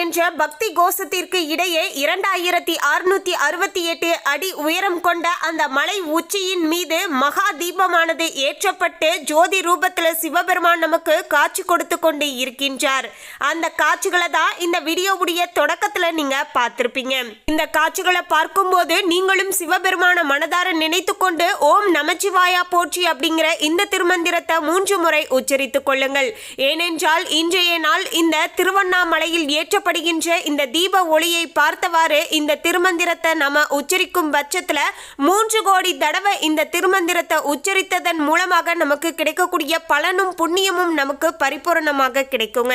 என்ற பக்தி கோஷத்திற்கு இடையே இரண்டாயிரத்தி அறுநூத்தி அறுபத்தி எட்டு அடி உயரம் கொண்ட அந்த மலை உச்சியின் மீது மகா தீபமானது ஏற்றப்பட்டு ஜோதி ரூபத்தில் சிவபெருமான் நமக்கு காட்சி கொடுத்து கொண்டு இருக்கின்றார். அந்த காட்சிகளை தான் இந்த வீடியோவுடைய தொடக்கத்துல நீங்க பார்த்திருப்பீங்க. இந்த காட்சிகளை பார்க்கும்போது நீங்களும் சிவபெருமான மனதார நினைத்து கொண்டு ஓம் நமச்சிவாயா போற்றி அப்படிங்கிற இந்த திருமந்திரத்தை மூன்று முறை உச்சரித்துக் கொள்ளுங்கள். ஏனென்றால் இன்றைய நாள் இந்த திருவண்ணாமலையில் ஏற்றப்பட்ட காணப்படுகின்ற இந்த தீப ஒளியை பார்த்தவாறு இந்த திருமந்திரத்தை நம்ம உச்சரிக்கும் பட்சத்தில் மூன்று கோடி தடவை இந்த திருமந்திரத்தை உச்சரித்ததன் மூலமாக நமக்கு கிடைக்கக்கூடிய பலனும் புண்ணியமும் நமக்கு பரிபூரணமாக கிடைக்குங்க.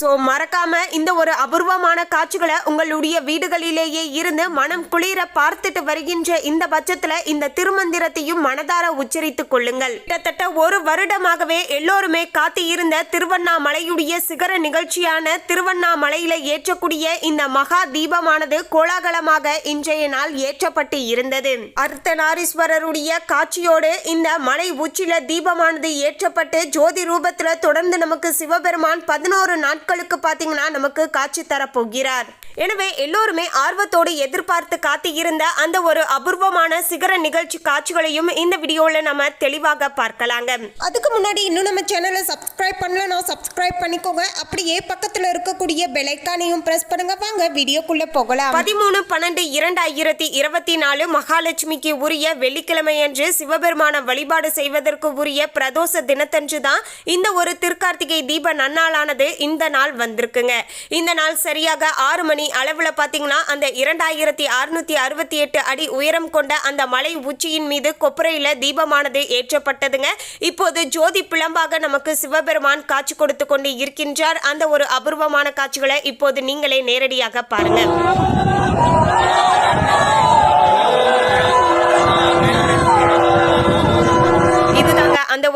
ஸோ மறக்காம இந்த ஒரு அபூர்வமான காட்சிகளை உங்களுடைய வீடுகளிலேயே இருந்து மனம் குளிர பார்த்துட்டு வருகின்ற இந்த பட்சத்தில் இந்த திருமந்திரத்தையும் மனதார உச்சரித்துக் கொள்ளுங்கள். கிட்டத்தட்ட ஒரு வருடமாகவே எல்லோருமே காத்து இருந்த திருவண்ணாமலையுடைய சிகர நிகழ்ச்சியான திருவண்ணாமலையில ஏற்றக்கூடிய இந்த மகா தீபமானது கோலாகலமாக இன்றைய நாள் ஏற்றப்பட்டு இருந்தது. அர்த்தநாரீஸ்வரருடைய காட்சியோடு இந்த மலை உச்சில தீபமானது ஏற்றப்பட்டு ஜோதி ரூபத்துல தொடர்ந்து நமக்கு சிவபெருமான் பதினோரு நாட்களுக்கு பாத்தீங்கன்னா நமக்கு காட்சி தரப்போகிறார். எனவே எல்லோருமே ஆர்வத்தோடு எதிர்பார்த்து காத்து இருந்த அந்த ஒரு அபூர்வமான சிகர நிகழ்ச்சி காட்சிகளையும் இந்த வீடியோல நம்ம தெளிவாக பார்க்கலாங்க. அதுக்கு முன்னாடி இன்னும் நம்ம சேனலை சப்ஸ்கிரைப் பண்ணலனா சப்ஸ்கிரைப் பண்ணிக்கோங்க. அப்படியே பக்கத்தில் இருக்கக்கூடிய பெலைக்கானையும் ப்ரெஸ் பண்ணுங்க. வாங்க வீடியோக்குள்ள போகலாம். பதிமூணு பன்னெண்டு இரண்டாயிரத்தி இருபத்தி நாலு மகாலட்சுமிக்கு உரிய வெள்ளிக்கிழமை அன்று சிவபெருமான வழிபாடு செய்வதற்கு உரிய பிரதோஷ தினத்தன்று தான் இந்த ஒரு திருக்கார்த்திகை தீப நன்னாளானது இந்த நாள் வந்திருக்குங்க. இந்த நாள் சரியாக ஆறு மணி அளவுல பாத்தீங்கன்னா அந்த இரண்டாயிரத்தி அறுநூத்தி அறுபத்தி எட்டு அடி உயரம் கொண்ட அந்த மலை உச்சியின் மீது கொப்பரையில தீபமானது ஏற்றப்பட்டதுங்க. இப்போது ஜோதி பிளம்பாக நமக்கு சிவபெருமான் காட்சி கொடுத்து கொண்டு இருக்கின்றார். அந்த ஒரு அபூர்வமான காட்சிகளை இப்போது நீங்களே நேரடியாக பாருங்க.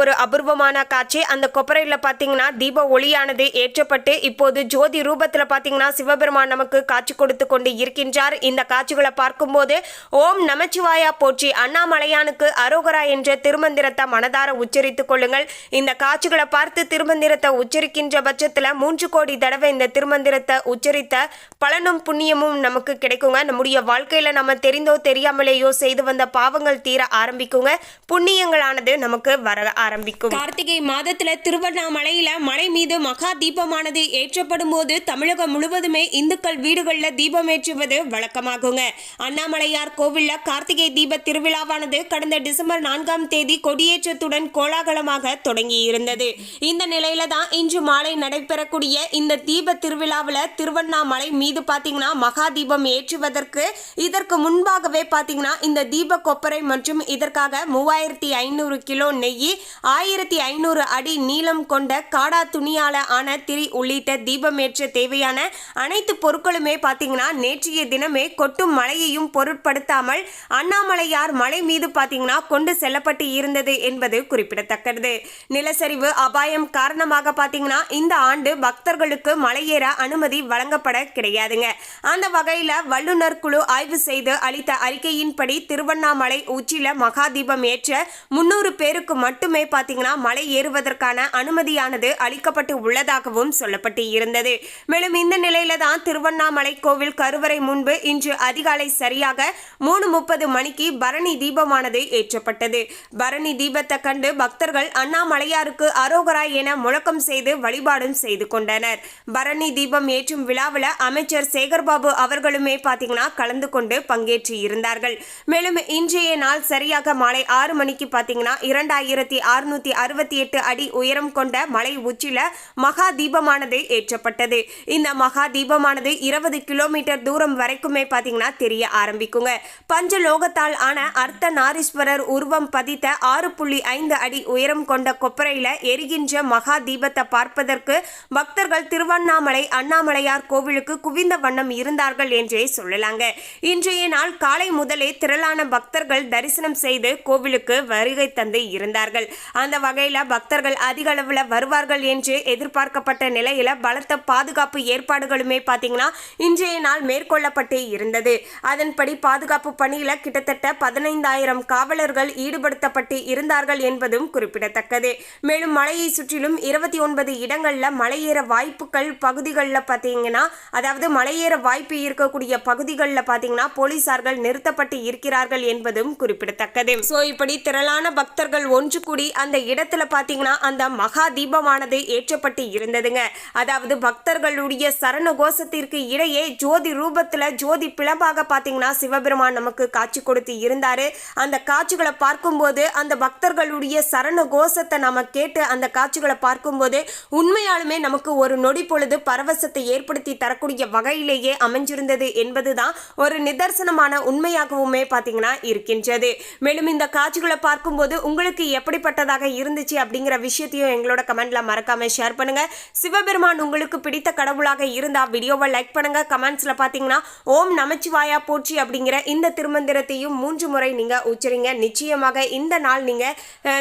ஒரு அபூர்வமான காட்சி. அந்த கொப்பரையில் பார்த்தீங்கன்னா தீப ஒளியானது ஏற்றப்பட்டு இப்போது ஜோதி ரூபத்தில் பார்த்தீங்கன்னா சிவபெருமான் நமக்கு காட்சி கொடுத்து கொண்டு இருக்கின்றார். இந்த காட்சிகளை பார்க்கும்போது ஓம் நமச்சிவாயா போற்றி அண்ணாமலையானுக்கு அரோகரா என்ற திருமந்திரத்தை மனதார உச்சரித்துக் கொள்ளுங்கள். இந்த காட்சிகளை பார்த்து திருமந்திரத்தை உச்சரிக்கின்ற பட்சத்தில் மூன்று கோடி தடவை இந்த திருமந்திரத்தை உச்சரித்த பலனும் புண்ணியமும் நமக்கு கிடைக்குங்க. நம்முடைய வாழ்க்கையில் நம்ம தெரிந்தோ தெரியாமலேயோ செய்து வந்த பாவங்கள் தீர ஆரம்பிக்குங்க. புண்ணியங்களானது நமக்கு வர ஆரம்பிக்கும். கார்த்திகை மாதத்துல திருவண்ணாமலையில மலை மீது மகா தீபமானது ஏற்றப்படும் போது தமிழகம் முழுவதுமே இந்துக்கள் வீடுகளில் தீபம் ஏற்றுவது வழக்கமாகுங்க. அண்ணாமலையார் கோவில்ல கார்த்திகை தீப திருவிழாவானது கடந்த டிசம்பர் நான்காம் தேதி கொடியேற்றத்துடன் கோலாகலமாக தொடங்கி இருந்தது இந்த நிலையில தான் இன்று மாலை நடைபெறக்கூடிய இந்த தீப திருவிழாவில் திருவண்ணாமலை மீது பாத்தீங்கன்னா மகா தீபம் ஏற்றுவதற்கு இதற்கு முன்பாகவே பாத்தீங்கன்னா இந்த தீப கொப்பரை மற்றும் இதற்காக மூவாயிரத்தி ஐநூறு கிலோ நெய் ஆயிரத்தி ஐநூறு அடி நீளம் கொண்ட காடா துணியால ஆன திரி உள்ளிட்ட தீபம் ஏற்ற தேவையான அனைத்து பொருட்களுமே பார்த்தீங்கன்னா நேற்றைய தினமே கொட்டும் மழையையும் பொருட்படுத்தாமல் அண்ணாமலையார் மலை மீது பாத்தீங்கன்னா கொண்டு செல்லப்பட்டு இருந்தது என்பது குறிப்பிடத்தக்கது. நிலச்சரிவு அபாயம் காரணமாக பாத்தீங்கன்னா இந்த ஆண்டு பக்தர்களுக்கு மலையேற அனுமதி வழங்கப்பட கிடையாதுங்க. அந்த வகையில் வல்லுநர் குழு ஆய்வு செய்து அளித்த அறிக்கையின்படி திருவண்ணாமலை உச்சில மகாதீபம் ஏற்ற முன்னூறு பேருக்கு மட்டுமே ஏற்கனவே பார்த்தீங்கன்னா மலை ஏறுவதற்கான அனுமதியானது அளிக்கப்பட்டு உள்ளதாகவும் சொல்லப்பட்டு இருந்தது மேலும் இந்த நிலையில தான் திருவண்ணாமலை கோவில் கருவறை முன்பு இன்று அதிகாலை சரியாக மூணு முப்பது மணிக்கு பரணி தீபமானது ஏற்றப்பட்டது. பரணி தீபத்தை கண்டு பக்தர்கள் அண்ணாமலையாருக்கு அரோகரா என முழக்கம் செய்து வழிபாடும் செய்து கொண்டனர். பரணி தீபம் ஏற்றும் விழாவில் அமைச்சர் சேகர்பாபு அவர்களுமே பார்த்தீங்கன்னா கலந்து கொண்டு பங்கேற்று இருந்தார்கள் மேலும் இன்றைய நாள் சரியாக மாலை ஆறு மணிக்கு பார்த்தீங்கன்னா இரண்டாயிரத்தி அறுநூத்தி அறுபத்தி எட்டு அடி உயரம் கொண்ட மலை உச்சில மகா தீபமானது ஏற்றப்பட்டது. இந்த மகா தீபமானது இருபது கிலோமீட்டர் தூரம் வரைக்குமே பாத்தீங்கன்னா தெரிய ஆரம்பிக்குங்க. பஞ்சலோகத்தால் ஆன அர்த்த நாரீஸ்வரர் உருவம் பதித்த ஆறு புள்ளி ஐந்து அடி உயரம் கொண்ட கொப்பரையில எரிகின்ற மகா தீபத்தை பார்ப்பதற்கு பக்தர்கள் திருவண்ணாமலை அண்ணாமலையார் கோவிலுக்கு குவிந்த வண்ணம் இருந்தார்கள் என்றே சொல்லலாங்க. இன்றைய நாள் காலை முதலே திரளான பக்தர்கள் தரிசனம் செய்து கோவிலுக்கு வருகை தந்து இருந்தார்கள். அந்த வகையில் பக்தர்கள் அதிக அளவில் வருவார்கள் என்று எதிர்பார்க்கப்பட்ட நிலையில் பலத்த பாதுகாப்பு ஏற்பாடுகளுமே பார்த்தீங்கன்னா இன்றைய நாள் மேற்கொள்ளப்பட்டே இருந்தது. அதன்படி பாதுகாப்பு பணியில் கிட்டத்தட்ட பதினைந்தாயிரம் காவலர்கள் ஈடுபடுத்தப்பட்டு இருந்தார்கள் என்பதும் குறிப்பிடத்தக்கது. மேலும் மலையை சுற்றிலும் இருபத்தி ஒன்பது இடங்களில் மலையேற வாய்ப்புகள் பகுதிகளில் பார்த்தீங்கன்னா அதாவது மலையேற வாய்ப்பு இருக்கக்கூடிய பகுதிகளில் பார்த்தீங்கன்னா போலீசார்கள் நிறுத்தப்பட்டு இருக்கிறார்கள் என்பதும் குறிப்பிடத்தக்கது. ஸோ இப்படி திரளான பக்தர்கள் ஒன்று கூடி அந்த இடத்துல பார்த்தீங்கன்னா அந்த மகா தீபமானது ஏற்றப்பட்டு இருந்ததுங்க. அதாவது பக்தர்களுடைய சரண கோஷத்திற்கு இடையே ஜோதி ரூபத்தில் ஜோதி பிளம்பாக பார்த்தீங்கன்னா சிவபெருமான் நமக்கு காட்சி கொடுத்து இருந்தார். அந்த காட்சிகளை பார்க்கும்போது அந்த பக்தர்களுடைய சரண கோஷத்தை நம்ம கேட்டு அந்த காட்சிகளை பார்க்கும்போது உண்மையாலுமே நமக்கு ஒரு நொடி பொழுது பரவசத்தை ஏற்படுத்தி தரக்கூடிய வகையிலேயே அமைஞ்சிருந்தது என்பதுதான் ஒரு நிதர்சனமான உண்மையாகவுமே பார்த்தீங்கன்னா இருக்கின்றது. மேலும் இந்த காட்சிகளை பார்க்கும்போது உங்களுக்கு எப்படிப்பட்ட பயனுள்ளதாக இருந்துச்சு அப்படிங்கிற விஷயத்தையும் எங்களோட கமெண்ட்ல மறக்காம ஷேர் பண்ணுங்க. சிவபெருமான் உங்களுக்கு பிடித்த கடவுளாக இருந்தா வீடியோவை லைக் பண்ணுங்க. கமெண்ட்ஸ்ல பாத்தீங்கன்னா ஓம் நமச்சிவாயா போச்சு அப்படிங்கிற இந்த திருமந்திரத்தையும் மூன்று முறை நீங்க உச்சரிங்க. நிச்சயமாக இந்த நாள் நீங்க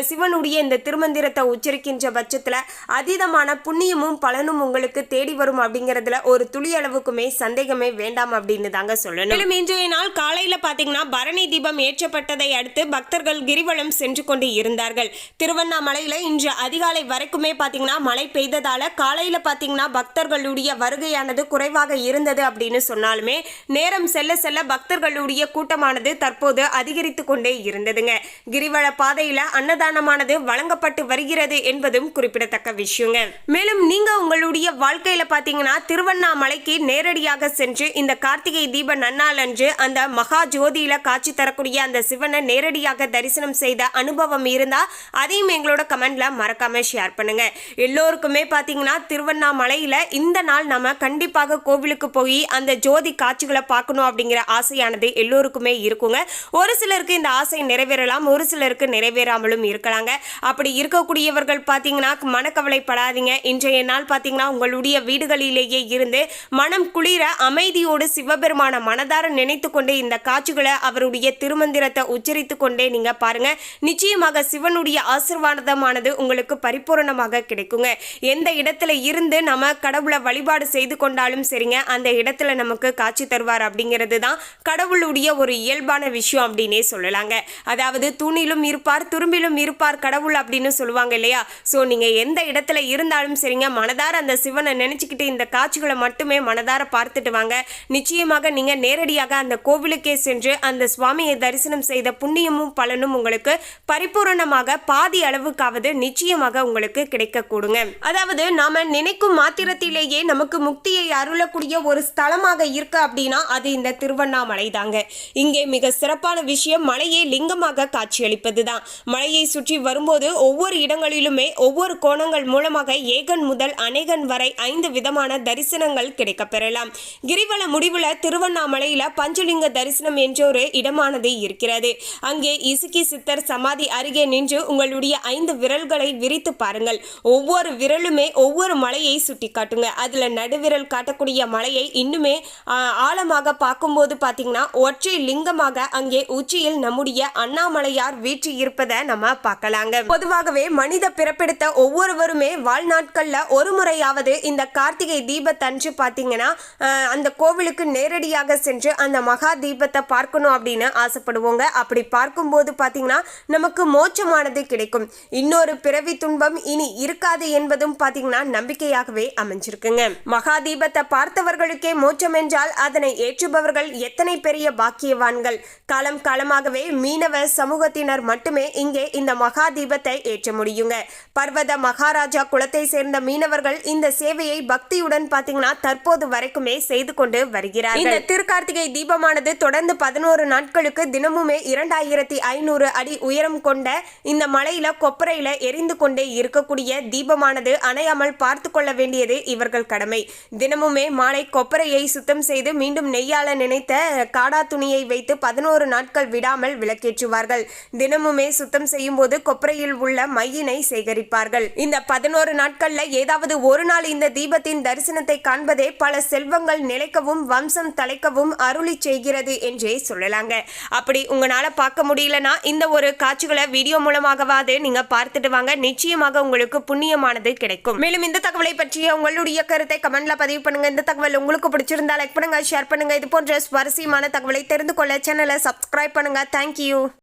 சிவனுடைய இந்த திருமந்திரத்தை உச்சரிக்கின்ற பட்சத்துல அதீதமான புண்ணியமும் பலனும் உங்களுக்கு தேடி வரும் அப்படிங்கறதுல ஒரு துளி அளவுக்குமே சந்தேகமே வேண்டாம் அப்படின்னு தாங்க சொல்லணும். மேலும் இன்றைய நாள் காலையில பாத்தீங்கன்னா பரணி தீபம் ஏற்றப்பட்டதை அடுத்து பக்தர்கள் கிரிவலம் சென்று கொண்டு இருந்தார்கள். திருவண்ணாமலையில் இன்று அதிகாலை வரைக்குமே பார்த்தீங்கன்னா மழை பெய்ததால் காலையில் பார்த்தீங்கன்னா பக்தர்களுடைய வருகையானது குறைவாக இருந்தது அப்படின்னு சொன்னாலுமே நேரம் செல்ல செல்ல பக்தர்களுடைய கூட்டமானது தற்போது அதிகரித்து கொண்டே இருந்ததுங்க. கிரிவல பாதையில் அன்னதானமானது வழங்கப்பட்டு வருகிறது என்பதும் குறிப்பிடத்தக்க விஷயங்க. மேலும் நீங்கள் உங்களுடைய வாழ்க்கையில் பார்த்தீங்கன்னா திருவண்ணாமலைக்கு நேரடியாக சென்று இந்த கார்த்திகை தீப நன்னாளன்று அந்த மகா ஜோதியில காட்சி தரக்கூடிய அந்த சிவனை நேரடியாக தரிசனம் செய்த அனுபவம் இருந்தால் அதையும் எங்களோட கமெண்ட்ல மறக்காம ஷேர் பண்ணுங்க. எல்லோருக்குமே பாத்தீங்கன்னா திருவண்ணாமலையில இந்த நாள் நம்ம கண்டிப்பாக கோவிலுக்கு போய் அந்த ஜோதி காட்சிகளை பார்க்கணும் அப்படிங்கிற ஆசையானது எல்லோருக்குமே இருக்குங்க. ஒரு சிலருக்கு இந்த ஆசை நிறைவேறலாம் ஒரு சிலருக்கு நிறைவேறாமலும் இருக்கலாங்க. அப்படி இருக்கக்கூடியவர்கள் பார்த்தீங்கன்னா மனக்கவலைப்படாதீங்க இன்றைய நாள் பார்த்தீங்கன்னா உங்களுடைய வீடுகளிலேயே இருந்து மனம் குளிர அமைதியோடு சிவபெருமான மனதார நினைத்து கொண்டு இந்த காட்சிகளை அவருடைய திருமந்திரத்தை உச்சரித்து கொண்டே நீங்க பாருங்க. நிச்சயமாக சிவனுடைய ஆசிர்வாதமானது உங்களுக்கு பரிபூரணமாக கிடைக்குங்க. எந்த இடத்துல இருந்து நம்ம கடவுளை வழிபாடு செய்து கொண்டாலும் சரிங்க அந்த இடத்துல நமக்கு காட்சி தருவார் அப்படிங்கிறது தான் கடவுளுடைய ஒரு இயல்பான விஷயம் அப்படின்னே சொல்லலாங்க. அதாவது தூணிலும் இருப்பார் துரும்பிலும் இருப்பார் கடவுள் அப்படின்னு சொல்லுவாங்க இல்லையா? ஸோ நீங்கள் எந்த இடத்துல இருந்தாலும் சரிங்க மனதார அந்த சிவனை நினச்சிக்கிட்டு இந்த காட்சிகளை மட்டுமே மனதார பார்த்துட்டு வாங்க. நிச்சயமாக நீங்கள் நேரடியாக அந்த கோவிலுக்கே சென்று அந்த சுவாமியை தரிசனம் செய்த புண்ணியமும் பலனும் உங்களுக்கு பரிபூரணமாக பாதி அளவுக்காவது நிச்சயமாக உங்களுக்கு கிடைக்க கூடுங்க அதாவது நாம நினைக்கும் மாத்திரத்திலேயே நமக்கு முக்தியை அருளக்கூடிய ஒரு ஸ்தலமாக இருக்கு அப்படின்னா அது இந்த திருவண்ணாமலை தாங்க இங்கே மிக சிறப்பான விஷயம் மலையே லிங்கமாக காட்சியளிப்பது தான் மலையை சுற்றி வரும்போது ஒவ்வொரு இடங்களிலுமே ஒவ்வொரு கோணங்கள் மூலமாக ஏகன் முதல் அநேகன் வரை ஐந்து விதமான தரிசனங்கள் கிடைக்க பெறலாம் கிரிவல முடிவுல திருவண்ணாமலையில பஞ்சலிங்க தரிசனம் என்ற ஒரு இடமானது இருக்கிறது. அங்கே இசுக்கி சித்தர் சமாதி அருகே நின்று உங்கள் உங்களுடைய ஐந்து விரல்களை விரித்து பாருங்கள். ஒவ்வொரு விரலுமே ஒவ்வொரு மலையை சுட்டி காட்டுங்க. அதுல நடுவிரல் காட்டக்கூடிய மலையை இன்னுமே ஆழமாக பார்க்கும்போது பார்த்தீங்கன்னா ஒற்றை லிங்கமாக அங்கே உச்சியில் நம்முடைய அண்ணாமலையார் வீற்றி இருப்பதை நம்ம பார்க்கலாங்க. பொதுவாகவே மனித பிறப்பெடுத்த ஒவ்வொருவருமே வாழ்நாட்கள்ல ஒரு முறையாவது இந்த கார்த்திகை தீபத்தன்று பாத்தீங்கன்னா அந்த கோவிலுக்கு நேரடியாக சென்று அந்த மகா தீபத்தை பார்க்கணும் அப்படின்னு ஆசைப்படுவோங்க. அப்படி பார்க்கும்போது பார்த்தீங்கன்னா நமக்கு மோட்சமானது கிடைக்கும். இன்னொரு பிறவி துன்பம் இனி இருக்காது என்பதும் பாத்தீங்கன்னா நம்பிக்கையாகவே அமைஞ்சிருக்குங்க. மகாதீபத்தை பார்த்தவர்களுக்கே மோட்சம் என்றால் அதனை ஏற்றுபவர்கள் எத்தனை பெரிய பாக்கியவான்கள். காலம் காலமாகவே மீனவ சமூகத்தினர் மட்டுமே இங்கே இந்த மகாதீபத்தை ஏற்ற முடியுங்க. பர்வத மகாராஜா குலத்தை சேர்ந்த மீனவர்கள் இந்த சேவையை பக்தியுடன் பாத்தீங்கன்னா தற்போது வரைக்குமே செய்து கொண்டு வருகிறார் இந்த திருக்கார்த்திகை தீபமானது தொடர்ந்து பதினோரு நாட்களுக்கு தினமுமே இரண்டாயிரத்தி ஐநூறு அடி உயரம் கொண்ட இந்த மலை மலையில கொப்பரையில எரிந்து கொண்டே இருக்கக்கூடிய தீபமானது அணையாமல் பார்த்து கொள்ள வேண்டியது இவர்கள் கடமை. தினமுமே மாலை கொப்பரையை சுத்தம் செய்து மீண்டும் நெய்யால நினைத்த காடா துணியை வைத்து பதினோரு நாட்கள் விடாமல் விளக்கேற்றுவார்கள். தினமுமே சுத்தம் செய்யும் போது கொப்பரையில் உள்ள மையினை சேகரிப்பார்கள். இந்த பதினோரு நாட்கள்ல ஏதாவது ஒரு நாள் இந்த தீபத்தின் தரிசனத்தை காண்பதே பல செல்வங்கள் நிலைக்கவும் வம்சம் தலைக்கவும் அருளி செய்கிறது என்றே சொல்லலாங்க. அப்படி உங்களால பார்க்க முடியலனா இந்த ஒரு காட்சிகளை வீடியோ மூலமாகவாது நீங்க பார்த்துட்டு வாங்க. நிச்சயமாக உங்களுக்கு புண்ணியமானது கிடைக்கும். மேலும் இந்த தகவலை பற்றிய உங்களுடைய கருத்தை கமெண்ட்ல பதிவு பண்ணுங்க. இந்த தகவல் உங்களுக்கு பிடிச்சிருந்தா லைக் பண்ணுங்க ஷேர் பண்ணுங்க. இது போன்ற சுவாரஸ்யமான தகவலை தெரிந்து கொள்ள சேனலை சப்ஸ்கிரைப் பண்ணுங்க. தேங்க்யூ